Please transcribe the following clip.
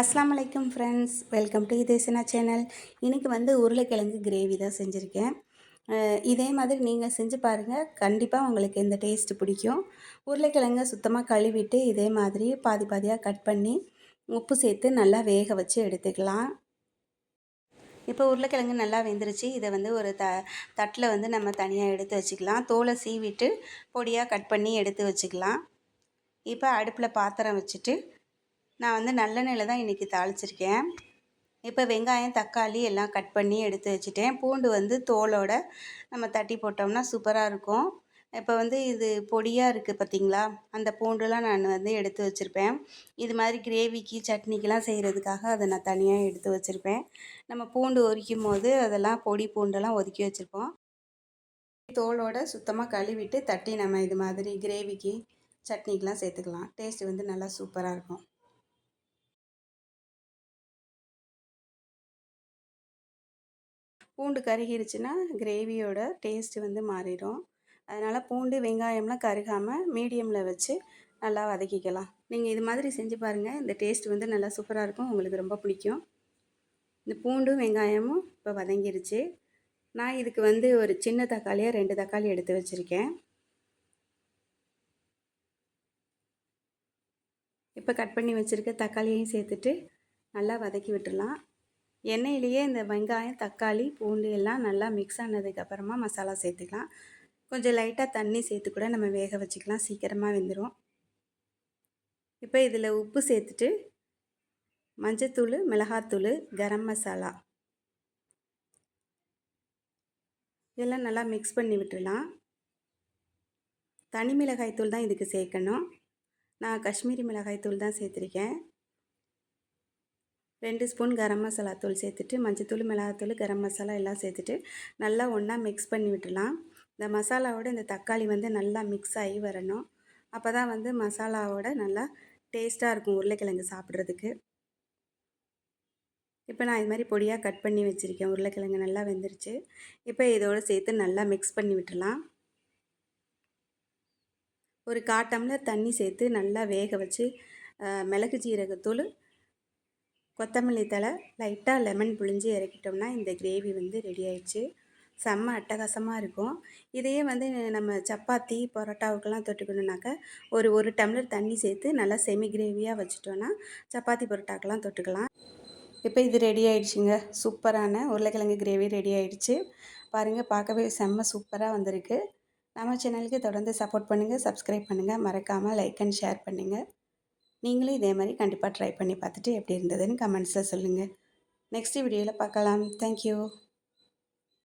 அஸ்லாம் அலைக்கும் friends welcome to இதேசனா சேனல் இன்றைக்கி வந்து உருளைக்கிழங்கு கிரேவி தான் செஞ்சுருக்கேன். இதே மாதிரி நீங்கள் செஞ்சு பாருங்கள் கண்டிப்பாக உங்களுக்கு இந்த டேஸ்ட்டு பிடிக்கும். உருளைக்கிழங்கை சுத்தமாக கழுவிட்டு இதே மாதிரி பாதி பாதியாக கட் பண்ணி உப்பு சேர்த்து நல்லா வேக வச்சு எடுத்துக்கலாம். இப்போ உருளைக்கிழங்கு நல்லா வெந்துருச்சு. இதை வந்து ஒரு த தட்டில் வந்து நம்ம தனியாக எடுத்து வச்சுக்கலாம். தோலை சீவிட்டு பொடியாக கட் பண்ணி எடுத்து வச்சுக்கலாம். இப்போ அடுப்பில் பாத்திரம் வச்சுட்டு நான் வந்து நல்லெண்ணெயில் தான் இன்றைக்கி தாளிச்சிருக்கேன். இப்போ வெங்காயம் தக்காளி எல்லாம் கட் பண்ணி எடுத்து வச்சுட்டேன். பூண்டு வந்து தோலோட நம்ம தட்டி போட்டோம்னா சூப்பராக இருக்கும். இப்போ வந்து இது பொடியாக இருக்குது பார்த்தீங்களா அந்த பூண்டுலாம் நான் வந்து எடுத்து வச்சுருப்பேன். இது மாதிரி கிரேவிக்கு சட்னிக்கெலாம் செய்கிறதுக்காக அதை நான் தனியாக எடுத்து வச்சுருப்பேன். நம்ம பூண்டு ஒதுக்கும் போது அதெல்லாம் பொடி பூண்டெல்லாம் ஒதுக்கி வச்சுருப்போம். தோலோட சுத்தமாக கழுவிட்டு தட்டி நம்ம இது மாதிரி கிரேவிக்கு சட்னிக்கெலாம் சேர்த்துக்கலாம். டேஸ்ட் வந்து நல்லா சூப்பராக இருக்கும். பூண்டு கருகிருச்சுன்னா கிரேவியோட டேஸ்ட்டு வந்து மாறிடும். அதனால் பூண்டு வெங்காயம்லாம் கருகாமல் மீடியமில் வச்சு நல்லா வதக்கிக்கலாம். நீங்கள் இது மாதிரி செஞ்சு பாருங்கள் இந்த டேஸ்ட் வந்து நல்லா சூப்பராக இருக்கும். உங்களுக்கு ரொம்ப பிடிக்கும். இந்த பூண்டும் வெங்காயமும் இப்போ வதங்கிருச்சு. நான் இதுக்கு வந்து ஒரு சின்ன தக்காளியாக ரெண்டு தக்காளி எடுத்து வச்சுருக்கேன். இப்போ கட் பண்ணி வச்சுருக்க தக்காளியையும் சேர்த்துட்டு நல்லா வதக்கி விட்டுடலாம். எண்ணெயிலேயே இந்த வெங்காயம் தக்காளி பூண்டு எல்லாம் நல்லா மிக்ஸ் ஆனதுக்கப்புறமா மசாலா சேர்த்துக்கலாம். கொஞ்சம் லைட்டாக தண்ணி சேர்த்து கூட நம்ம வேக வச்சுக்கலாம். சீக்கிரமாக வெந்துடும் இப்போ இதில் உப்பு சேர்த்துட்டு மஞ்சத்தூள் மிளகாத்தூள் கரம் மசாலா இதெல்லாம் நல்லா மிக்ஸ் பண்ணி விட்டுடலாம். தனி மிளகாய்த்தூள் தான் இதுக்கு சேர்க்கணும். நான் காஷ்மீரி மிளகாய் தூள் தான் சேர்த்துருக்கேன். ரெண்டு ஸ்பூன் கரம் மசாலா தூள் சேர்த்துட்டு மஞ்சத்தூள் மிளகாத்தூள் கரம் மசாலா எல்லாம் சேர்த்துட்டு நல்லா ஒன்றா மிக்ஸ் பண்ணி விட்டுலாம் இந்த மசாலாவோட இந்த தக்காளி வந்து நல்லா மிக்ஸ் ஆகி வரணும். அப்போ தான் வந்து மசாலாவோட நல்லா டேஸ்ட்டாக இருக்கும் உருளைக்கிழங்கு சாப்பிட்றதுக்கு. இப்போ நான் இது மாதிரி பொடியாக கட் பண்ணி வச்சுருக்கேன். உருளைக்கிழங்கு நல்லா வெந்துருச்சு. இப்போ இதோடு சேர்த்து நல்லா மிக்ஸ் பண்ணி விட்டுலாம் ஒரு காட்டம்ல தண்ணி சேர்த்து நல்லா வேக வச்சு மிளகு ஜீரகத்தூள் கொத்தமல்லி தழை லைட்டாக லெமன் புழிஞ்சு இறக்கிட்டோம்னா இந்த கிரேவி வந்து ரெடி ஆயிடுச்சு. செம்ம அட்டகாசமாக இருக்கும். இதையே வந்து நம்ம சப்பாத்தி பரோட்டாவுக்கெல்லாம் தொட்டுக்கணுனாக்க ஒரு ஒரு டம்ளர் தண்ணி சேர்த்து நல்லா செமி கிரேவியாக வச்சுட்டோன்னா சப்பாத்தி பரோட்டாக்கெல்லாம் தொட்டுக்கலாம். இப்போ இது ரெடி ஆயிடுச்சுங்க. சூப்பரான உருளைக்கிழங்கு கிரேவி ரெடி ஆயிடுச்சு. பாருங்கள் பார்க்கவே செம்ம சூப்பராக வந்திருக்கு. நம்ம சேனலுக்கு தொடர்ந்து சப்போர்ட் பண்ணுங்கள் சப்ஸ்கிரைப் பண்ணுங்கள் மறக்காமல் லைக் அண்ட் ஷேர் பண்ணுங்கள் நீங்களும் இதே மாதிரி கண்டிப்பாக ட்ரை பண்ணி பார்த்துட்டு எப்படி இருந்ததுன்னு கமெண்ட்ஸில் சொல்லுங்கள் நெக்ஸ்ட் வீடியோவில் பார்க்கலாம். தேங்க்யூ